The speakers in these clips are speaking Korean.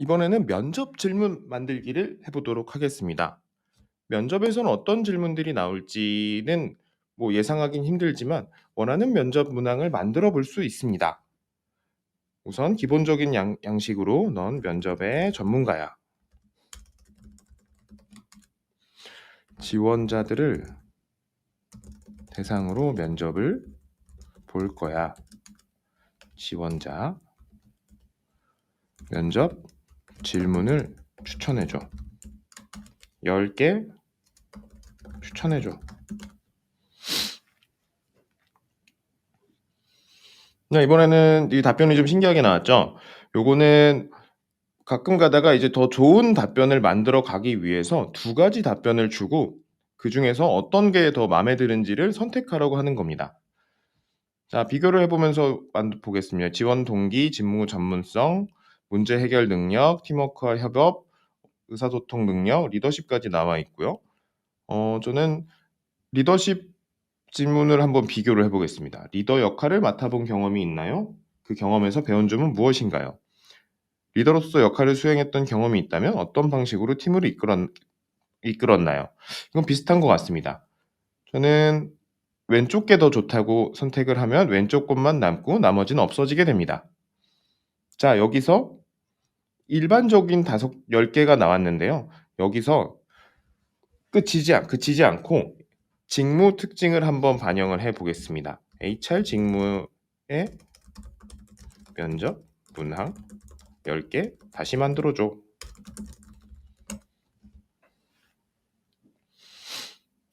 이번에는 면접 질문 만들기를 해보도록 하겠습니다. 면접에서는 어떤 질문들이 나올지는 뭐 예상하긴 힘들지만 원하는 면접 문항을 만들어 볼 수 있습니다. 우선 기본적인 양, 양식으로 넌 면접의 전문가야. 지원자들을 대상으로 면접을 볼 거야. 지원자 면접 질문을 추천해줘. 10개 추천해줘. 네, 이번에는 이 답변이 좀 신기하게 나왔죠? 요거는 가끔 가다가 이제 더 좋은 답변을 만들어 가기 위해서 두 가지 답변을 주고 그 중에서 어떤 게 더 마음에 드는지를 선택하라고 하는 겁니다. 자, 비교를 해보면서 보겠습니다. 지원 동기, 직무 전문성, 문제 해결 능력, 팀워크와 협업, 의사소통 능력, 리더십까지 나와 있고요. 어, 저는 리더십 질문을 한번 비교를 해보겠습니다. 리더 역할을 맡아본 경험이 있나요? 그 경험에서 배운 점은 무엇인가요? 리더로서 역할을 수행했던 경험이 있다면 어떤 방식으로 팀을 이끌었, 이끌었나요? 이건 비슷한 것 같습니다. 저는 왼쪽 게 더 좋다고 선택을 하면 왼쪽 것만 남고 나머지는 없어지게 됩니다. 자, 여기서 일반적인 다섯, 열 개가 나왔는데요. 여기서 끝이지, 그치지 않고 직무 특징을 한번 반영을 해 보겠습니다. HR 직무의 면접, 문항 10개 다시 만들어 줘.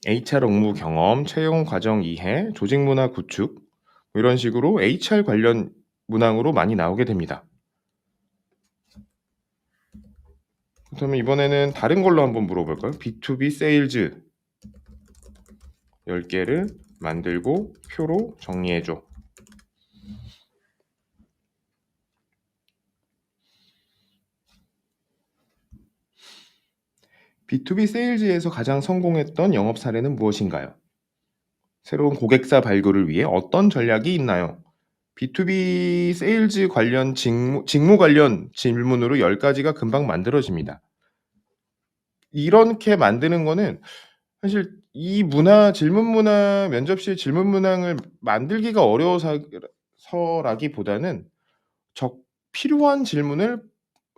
HR 업무 경험, 채용 과정 이해, 조직 문화 구축 뭐 이런 식으로 HR 관련 문항으로 많이 나오게 됩니다. 그렇다면 이번에는 다른 걸로 한번 물어볼까요? B2B 세일즈 10개를 만들고 표로 정리해줘. B2B 세일즈에서 가장 성공했던 영업 사례는 무엇인가요? 새로운 고객사 발굴을 위해 어떤 전략이 있나요? B2B 세일즈 관련 직무, 직무 관련 질문으로 10가지가 금방 만들어집니다. 이렇게 만드는 거는 사실 이 문화 질문 문화 면접실 질문 문항을 만들기가 어려워서라기보다는 적 필요한 질문을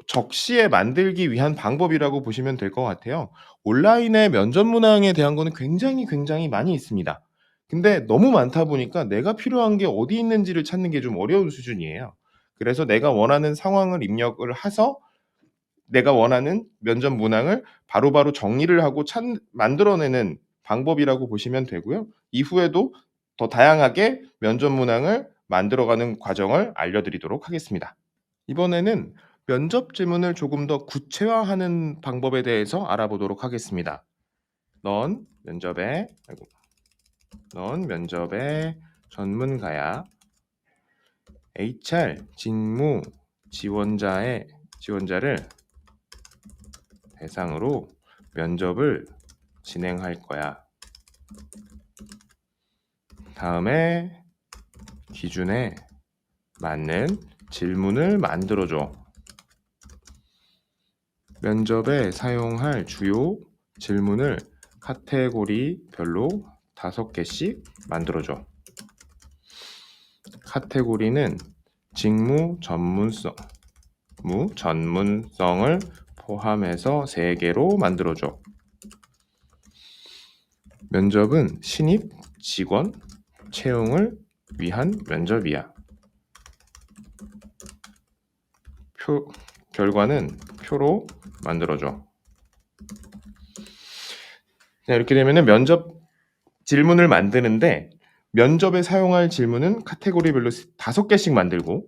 적시에 만들기 위한 방법이라고 보시면 될 것 같아요. 온라인의 면접 문항에 대한 거는 굉장히 굉장히 많이 있습니다. 근데 너무 많다 보니까 내가 필요한 게 어디 있는지를 찾는 게 좀 어려운 수준이에요. 그래서 내가 원하는 상황을 입력을 해서 내가 원하는 면접 문항을 바로바로 정리를 하고 찾, 만들어내는 방법이라고 보시면 되고요. 이후에도 더 다양하게 면접 문항을 만들어가는 과정을 알려드리도록 하겠습니다. 이번에는 면접 질문을 조금 더 구체화하는 방법에 대해서 알아보도록 하겠습니다. 넌 면접에 아이고, 넌 면접의 전문가야. HR 직무 지원자의 지원자를 대상으로 면접을 진행할 거야. 다음에 기준에 맞는 질문을 만들어줘. 면접에 사용할 주요 질문을 카테고리별로 다섯 개씩 만들어줘. 카테고리는 직무 전문성, 무 전문성을 포함해서 3개로 만들어줘. 면접은 신입 직원 채용을 위한 면접이야. 표, 결과는 표로 만들어줘. 자, 이렇게 되면 면접 질문을 만드는데 면접에 사용할 질문은 카테고리별로 다섯 개씩 만들고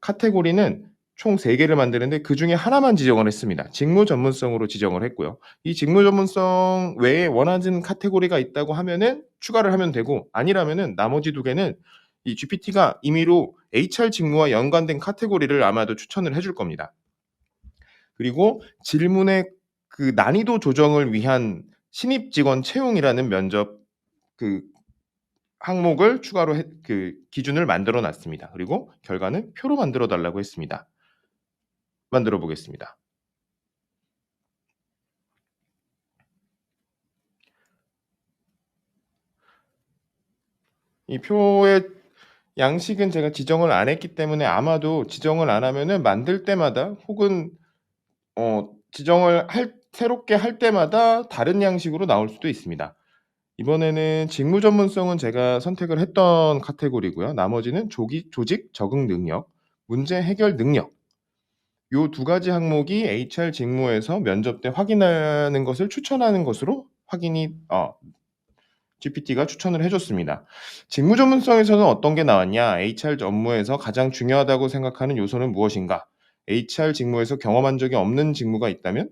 카테고리는 총 3개를 만드는데 그 중에 하나만 지정을 했습니다. 직무 전문성으로 지정을 했고요. 이 직무 전문성 외에 원하는 카테고리가 있다고 하면은 추가를 하면 되고 아니라면은 나머지 두 개는 이 GPT가 임의로 HR 직무와 연관된 카테고리를 아마도 추천을 해줄 겁니다. 그리고 질문의 그 난이도 조정을 위한 신입 직원 채용이라는 면접 그 항목을 추가로 해, 그 기준을 만들어 놨습니다. 그리고 결과는 표로 만들어 달라고 했습니다. 만들어 보겠습니다. 이 표의 양식은 제가 지정을 안 했기 때문에 아마도 지정을 안 하면은 만들 때마다 혹은 어 지정을 할 새롭게 할 때마다 다른 양식으로 나올 수도 있습니다. 이번에는 직무 전문성은 제가 선택을 했던 카테고리고요. 나머지는 조기 조직 적응 능력, 문제 해결 능력 요두 가지 항목이 HR 직무에서 면접 때 확인하는 것을 추천하는 것으로 확인이 어 GPT가 추천을 해 줬습니다. 직무 전문성에서는 어떤 게 나왔냐? HR 업무에서 가장 중요하다고 생각하는 요소는 무엇인가? HR 직무에서 경험한 적이 없는 직무가 있다면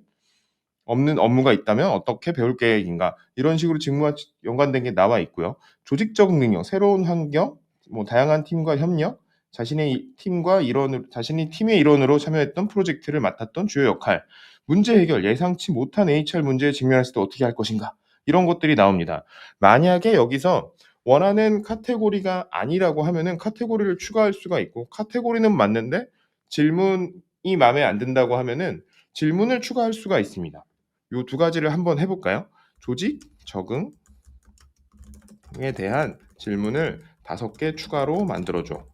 없는 업무가 있다면 어떻게 배울 계획인가? 이런 식으로 직무와 연관된 게 나와 있고요. 조직적 능력, 새로운 환경, 뭐 다양한 팀과 협력, 자신의 팀과 일원으로 자신이 팀의 일원으로 참여했던 프로젝트를 맡았던 주요 역할, 문제 해결, 예상치 못한 HR 문제에 직면했을 때 어떻게 할 것인가? 이런 것들이 나옵니다. 만약에 여기서 원하는 카테고리가 아니라고 하면은 카테고리를 추가할 수가 있고 카테고리는 맞는데 질문이 마음에 안 든다고 하면은 질문을 추가할 수가 있습니다. 요 두 가지를 한번 해 볼까요? 조직 적응에 대한 질문을 다섯 개 추가로 만들어 줘.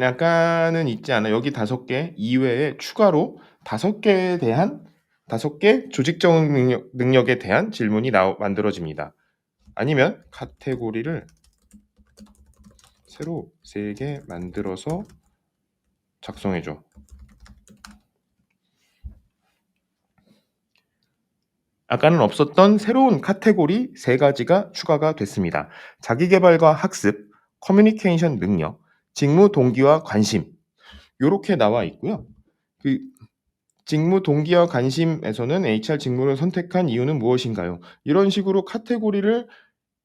약간은 있지 않아. 여기 다섯 개 이외에 추가로 다섯 개에 대한 다섯 개 조직적 능력, 능력에 대한 질문이 나오, 만들어집니다. 아니면 카테고리를 새로 세개 만들어서 작성해 줘. 아까는 없었던 새로운 카테고리 세 가지가 추가가 됐습니다. 자기개발과 학습, 커뮤니케이션 능력, 직무 동기와 관심 요렇게 나와 있고요. 그 직무 동기와 관심에서는 HR 직무를 선택한 이유는 무엇인가요? 이런 식으로 카테고리를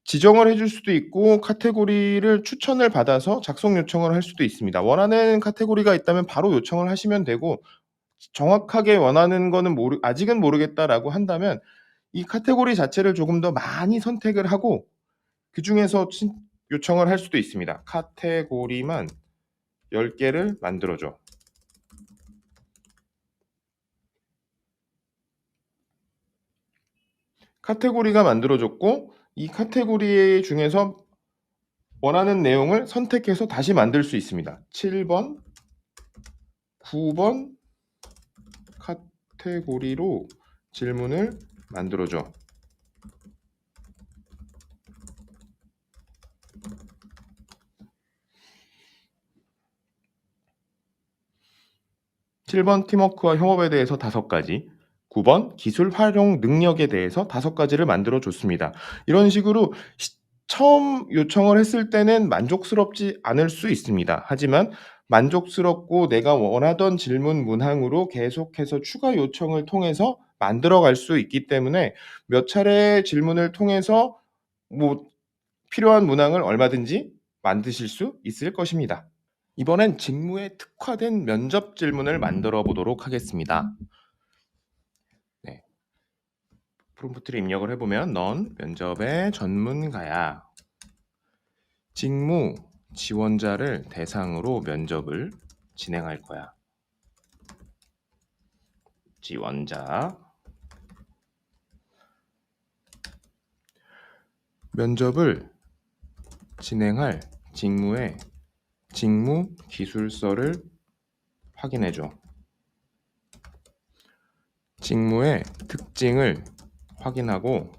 지정을 해줄 수도 있고 카테고리를 추천을 받아서 작성 요청을 할 수도 있습니다. 원하는 카테고리가 있다면 바로 요청을 하시면 되고 정확하게 원하는 거는 모르 아직은 모르겠다라고 한다면 이 카테고리 자체를 조금 더 많이 선택을 하고 그 중에서 친 요청을 할 수도 있습니다. 카테고리만 10개를 만들어 줘. 카테고리가 만들어졌고 이 카테고리 중에서 원하는 내용을 선택해서 다시 만들 수 있습니다. 7번, 9번 카테고리로 질문을 만들어줘. (7번) 팀워크와 협업에 대해서 다섯 가지 9번 기술 활용 능력에 대해서 다섯 가지를 만들어 줬습니다. 이런 식으로 시, 처음 요청을 했을 때는 만족스럽지 않을 수 있습니다. 하지만 만족스럽고 내가 원하던 질문 문항으로 계속해서 추가 요청을 통해서 만들어 갈 수 있기 때문에 몇 차례 질문을 통해서 뭐 필요한 문항을 얼마든지 만드실 수 있을 것입니다. 이번엔 직무에 특화된 면접 질문을 만들어 보도록 하겠습니다. 프롬프트를 입력을 해보면 넌 면접의 전문가야. 직무 지원자를 대상으로 면접을 진행할 거야. 지원자 면접을 진행할 직무의 직무 기술서를 확인해 줘. 직무의 특징을 확인하고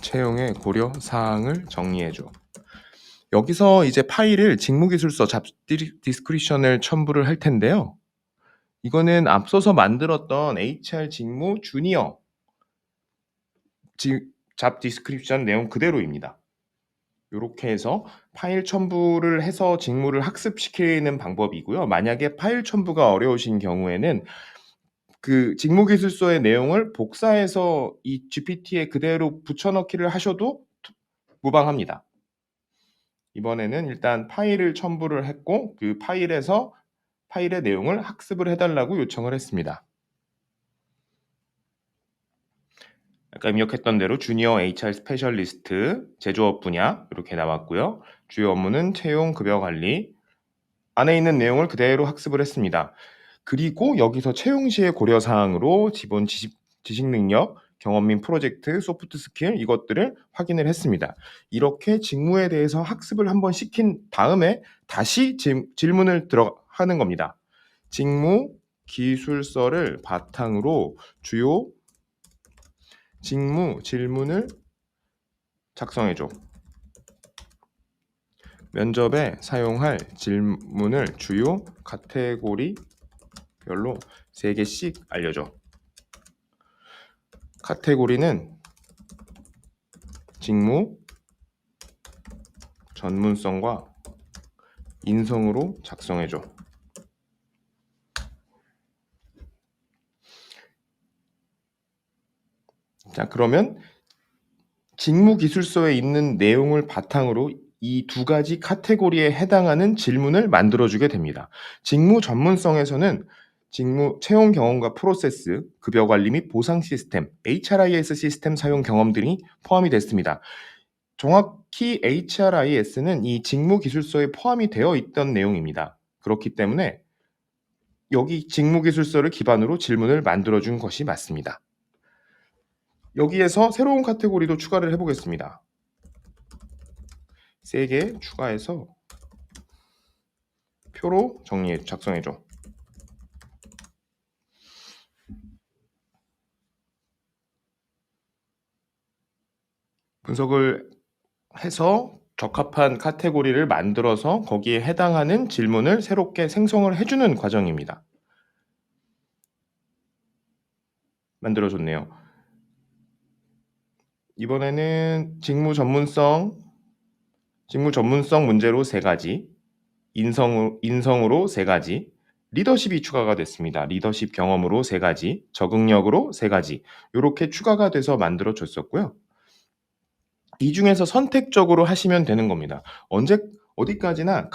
채용의 고려 사항을 정리해 줘. 여기서 이제 파일을 직무기술서 잡 디스크리션을 첨부를 할 텐데요. 이거는 앞서서 만들었던 HR 직무 주니어 잡 디스크립션 내용 그대로입니다. 이렇게 해서 파일 첨부를 해서 직무를 학습시키는 방법이고요. 만약에 파일 첨부가 어려우신 경우에는 그 직무 기술서의 내용을 복사해서 이 GPT에 그대로 붙여넣기를 하셔도 무방합니다. 이번에는 일단 파일을 첨부를 했고 그 파일에서 파일의 내용을 학습을 해달라고 요청을 했습니다. 아까 입력했던 대로 주니어 HR 스페셜리스트 제조업 분야 이렇게 나왔고요. 주요 업무는 채용 급여 관리 안에 있는 내용을 그대로 학습을 했습니다. 그리고 여기서 채용 시의 고려 사항으로 기본 지식, 지식 능력, 경험 및 프로젝트, 소프트 스킬 이것들을 확인을 했습니다. 이렇게 직무에 대해서 학습을 한번 시킨 다음에 다시 질, 질문을 들어가는 겁니다. 직무 기술서를 바탕으로 주요 직무 질문을 작성해 줘. 면접에 사용할 질문을 주요 카테고리별로 3개씩 알려줘. 카테고리는 직무, 전문성과 인성으로 작성해줘. 자, 그러면 직무 기술서에 있는 내용을 바탕으로 이 두 가지 카테고리에 해당하는 질문을 만들어주게 됩니다. 직무 전문성에서는 직무 채용 경험과 프로세스, 급여 관리 및 보상 시스템, HRIS 시스템 사용 경험 등이 포함이 됐습니다. 정확히 HRIS는 이 직무 기술서에 포함이 되어 있던 내용입니다. 그렇기 때문에 여기 직무 기술서를 기반으로 질문을 만들어 준 것이 맞습니다. 여기에서 새로운 카테고리도 추가를 해보겠습니다. 3개 추가해서 표로 정리해 작성해줘. 분석을 해서 적합한 카테고리를 만들어서 거기에 해당하는 질문을 새롭게 생성을 해주는 과정입니다. 만들어줬네요. 이번에는 직무 전문성, 직무 전문성 문제로 세 가지, 인성, 인성으로 세 가지, 리더십이 추가가 됐습니다. 리더십 경험으로 세 가지, 적응력으로 세 가지, 이렇게 추가가 돼서 만들어 줬었고요. 이 중에서 선택적으로 하시면 되는 겁니다. 언제 어디까지나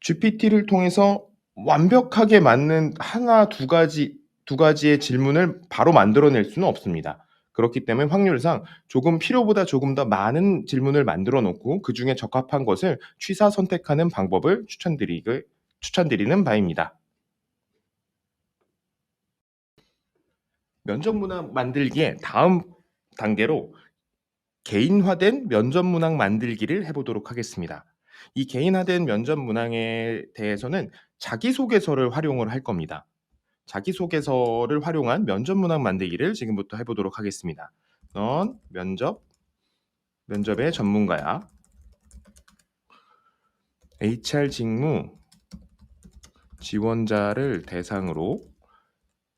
GPT를 통해서 완벽하게 맞는 하나 두 가지 두 가지의 질문을 바로 만들어낼 수는 없습니다. 그렇기 때문에 확률상 조금 필요보다 조금 더 많은 질문을 만들어 놓고 그 중에 적합한 것을 취사 선택하는 방법을 추천드리기, 추천드리는 바입니다. 면접 문항 만들기의 다음 단계로 개인화된 면접 문항 만들기를 해보도록 하겠습니다. 이 개인화된 면접 문항에 대해서는 자기소개서를 활용을 할 겁니다. 자기소개서를 활용한 면접 문항 만들기를 지금부터 해보도록 하겠습니다. 넌 면접, 면접의 전문가야. HR 직무 지원자를 대상으로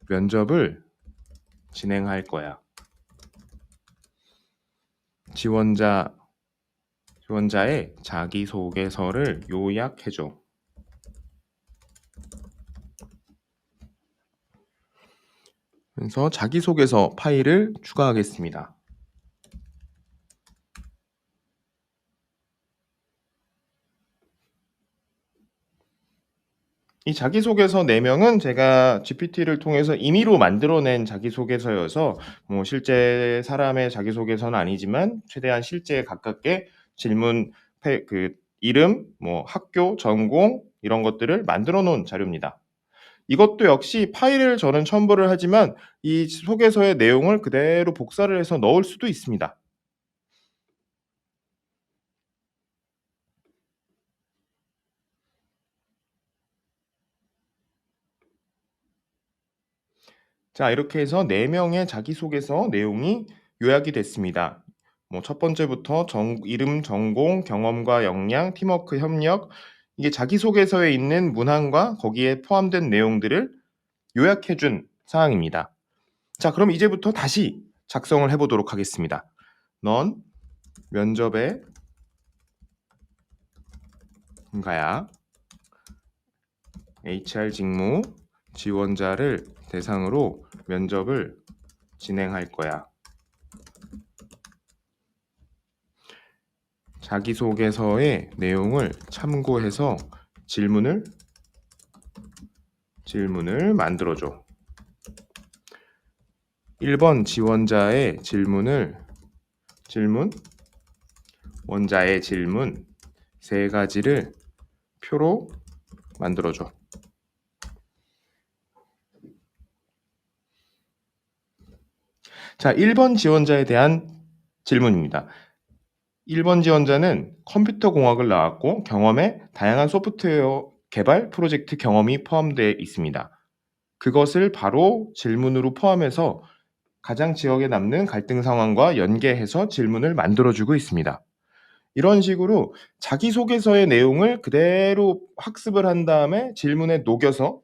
면접을 진행할 거야. 지원자 지원자의 자기소개서를 요약해줘. 그래서 자기소개서 파일을 추가하겠습니다. 이 자기소개서 4명은 제가 GPT를 통해서 임의로 만들어낸 자기소개서여서 뭐 실제 사람의 자기소개서는 아니지만 최대한 실제에 가깝게 질문 그 이름, 뭐 학교, 전공 이런 것들을 만들어 놓은 자료입니다. 이것도 역시 파일을 저는 첨부를 하지만 이 소개서의 내용을 그대로 복사를 해서 넣을 수도 있습니다. 자, 이렇게 해서 4명의 자기소개서 내용이 요약이 됐습니다. 뭐 첫 번째부터 정, 이름, 전공, 경험과 역량, 팀워크, 협력 이게 자기소개서에 있는 문항과 거기에 포함된 내용들을 요약해 준 사항입니다. 자, 그럼 이제부터 다시 작성을 해 보도록 하겠습니다. 넌 면접에 가야 HR 직무 지원자를 대상으로 면접을 진행할 거야. 자기소개서의 내용을 참고해서 질문을 질문을 만들어줘. 1번 지원자의 질문을 질문 원자의 질문 세 가지를 표로 만들어 줘. 자, 1번 지원자에 대한 질문입니다. 1번 지원자는 컴퓨터 공학을 나왔고 경험에 다양한 소프트웨어 개발 프로젝트 경험이 포함되어 있습니다. 그것을 바로 질문으로 포함해서 가장 지역에 남는 갈등 상황과 연계해서 질문을 만들어주고 있습니다. 이런 식으로 자기소개서의 내용을 그대로 학습을 한 다음에 질문에 녹여서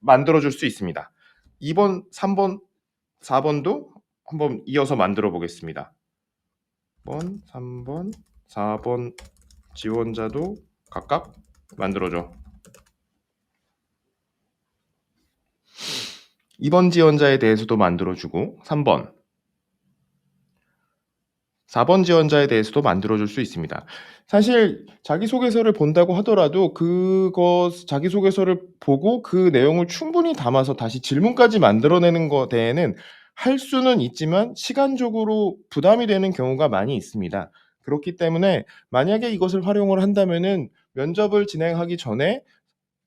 만들어줄 수 있습니다. 2번, 3번, 4번도 한번 이어서 만들어 보겠습니다. 1번, 3번, 4번 지원자도 각각 만들어줘. 2번 지원자에 대해서도 만들어주고 3번 4번 지원자에 대해서도 만들어줄 수 있습니다. 사실 자기소개서를 본다고 하더라도 그것 자기소개서를 보고 그 내용을 충분히 담아서 다시 질문까지 만들어내는 거 대에는 할 수는 있지만 시간적으로 부담이 되는 경우가 많이 있습니다. 그렇기 때문에 만약에 이것을 활용을 한다면은 면접을 진행하기 전에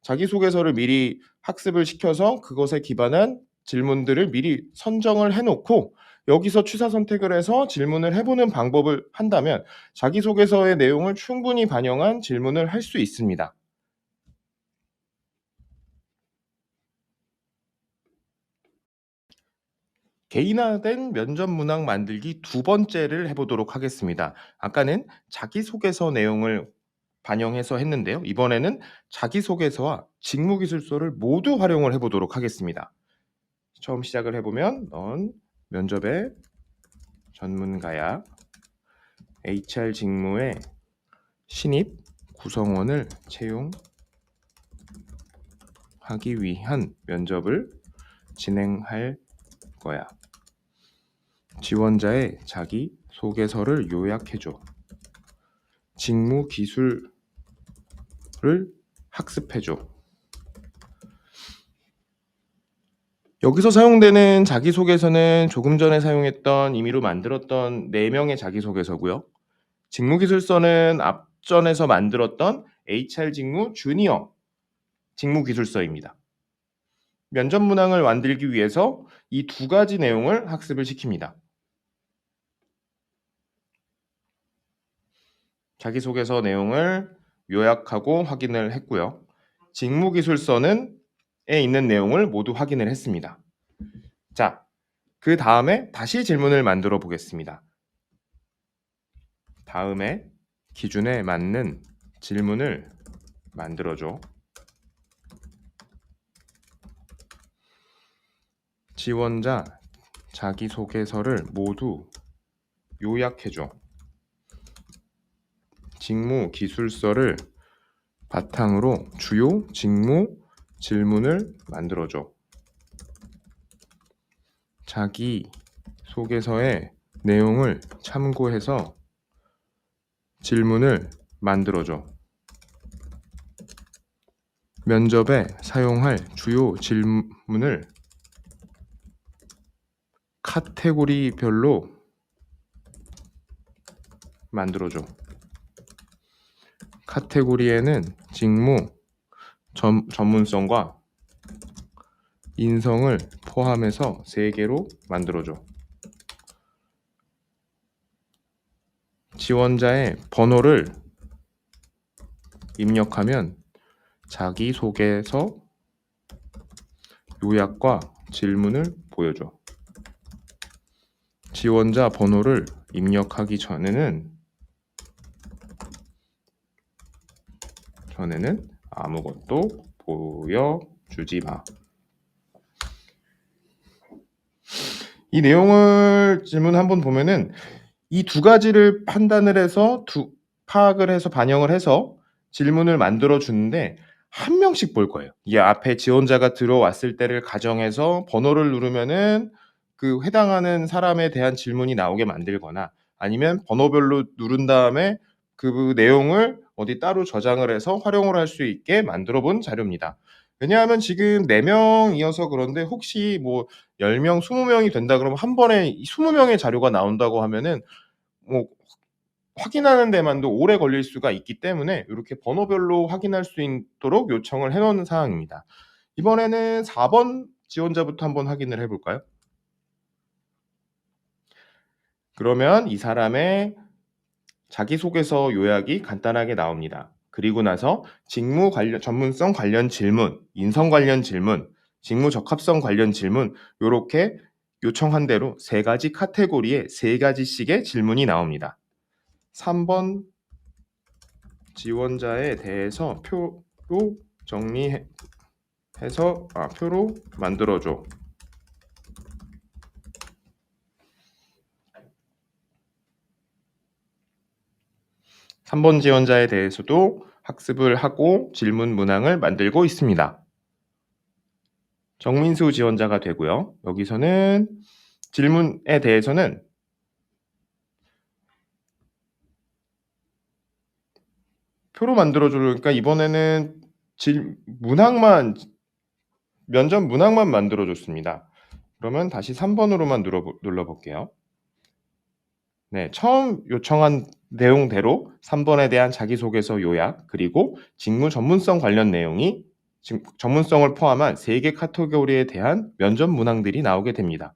자기소개서를 미리 학습을 시켜서 그것에 기반한 질문들을 미리 선정을 해 놓고 여기서 취사 선택을 해서 질문을 해 보는 방법을 한다면 자기소개서의 내용을 충분히 반영한 질문을 할 수 있습니다. 개인화된 면접 문항 만들기 두 번째를 해 보도록 하겠습니다. 아까는 자기소개서 내용을 반영해서 했는데요. 이번에는 자기소개서와 직무기술서를 모두 활용을 해 보도록 하겠습니다. 처음 시작을 해보면 넌 면접의 전문가야. HR 직무의 신입 구성원을 채용하기 위한 면접을 진행할 거야. 지원자의 자기 소개서를 요약해줘. 직무 기술을 학습해줘. 여기서 사용되는 자기소개서는 조금 전에 사용했던 임의로 만들었던 4명의 자기소개서고요. 직무기술서는 앞전에서 만들었던 HR 직무 주니어 직무기술서입니다. 면접 문항을 만들기 위해서 이 두 가지 내용을 학습을 시킵니다. 자기소개서 내용을 요약하고 확인을 했고요. 직무기술서는 에 있는 내용을 모두 확인을 했습니다. 자, 그 다음에 다시 질문을 만들어 보겠습니다. 다음에 기준에 맞는 질문을 만들어줘. 지원자 자기소개서를 모두 요약해줘. 직무 기술서를 바탕으로 주요 직무 질문을 만들어줘. 자기 소개서의 내용을 참고해서 질문을 만들어줘. 면접에 사용할 주요 질문을 카테고리별로 만들어줘. 카테고리에는 직무, 전, 전문성과 인성을 포함해서 세 개로 만들어줘. 지원자의 번호를 입력하면 자기소개서 요약과 질문을 보여줘. 지원자 번호를 입력하기 전에는 전에는 아무것도 보여주지 마. 이 내용을 질문 한번 보면은 이 두 가지를 판단을 해서 두, 파악을 해서 반영을 해서 질문을 만들어 주는데 한 명씩 볼 거예요. 이 앞에 지원자가 들어왔을 때를 가정해서 번호를 누르면은 그 해당하는 사람에 대한 질문이 나오게 만들거나 아니면 번호별로 누른 다음에 그 내용을 어디 따로 저장을 해서 활용을 할 수 있게 만들어 본 자료입니다. 왜냐하면 지금 4 명이어서 그런데 혹시 뭐 10 명, 20 명이 된다 그러면 한 번에 이20 명의 자료가 나온다고 하면은 뭐 확인하는 데만도 오래 걸릴 수가 있기 때문에 요렇게 번호별로 확인할 수 있도록 요청을 해 놓은 상황입니다. 이번에는 4번 지원자부터 한번 확인을 해 볼까요? 그러면 이 사람의 자기소개서 요약이 간단하게 나옵니다. 그리고 나서 직무 관련 전문성 관련 질문, 인성 관련 질문, 직무 적합성 관련 질문 요렇게 요청한 대로 3 가지 카테고리에 3 가지씩의 질문이 나옵니다. 3번 지원자에 대해서 표로 정리해 해서 아 표로 만들어 줘. 3번 지원자에 대해서도 학습을 하고 질문 문항을 만들고 있습니다. 정민수 지원자가 되고요. 여기서는 질문에 대해서는 표로 만들어 줘 그러니까 이번에는 질 문항만 면접 문항만 만들어 줬습니다. 그러면 다시 3 번으로만 눌러 보 눌러 볼게요. 네. 처음 요청한 내용대로 3 번에 대한 자기소개서 요약 그리고 직무 전문성 관련 내용이 직 전문성을 포함한 3개 카테고리에 대한 면접 문항들이 나오게 됩니다.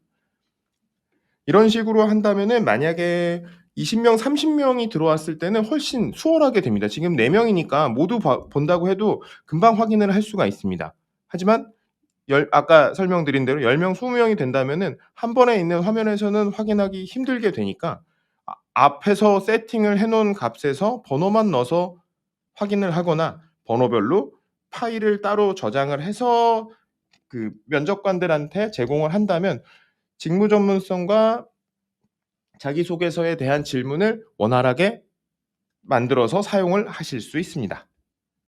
이런 식으로 한다면은 만약에 20 명, 30 명이 들어왔을 때는 훨씬 수월하게 됩니다. 지금 4 명이니까 모두 봐 본다고 해도 금방 확인을 할 수가 있습니다. 하지만 열 아까 설명드린 대로 10 명, 20 명이 된다면은 한 번에 있는 화면에서는 확인하기 힘들게 되니까 아 앞에서 세팅을 해 놓은 값에서 번호만 넣어서 확인을 하거나 번호별로 파일을 따로 저장을 해서 그 면접관들한테 제공을 한다면 직무 전문성과 자기소개서에 대한 질문을 원활하게 만들어서 사용을 하실 수 있습니다.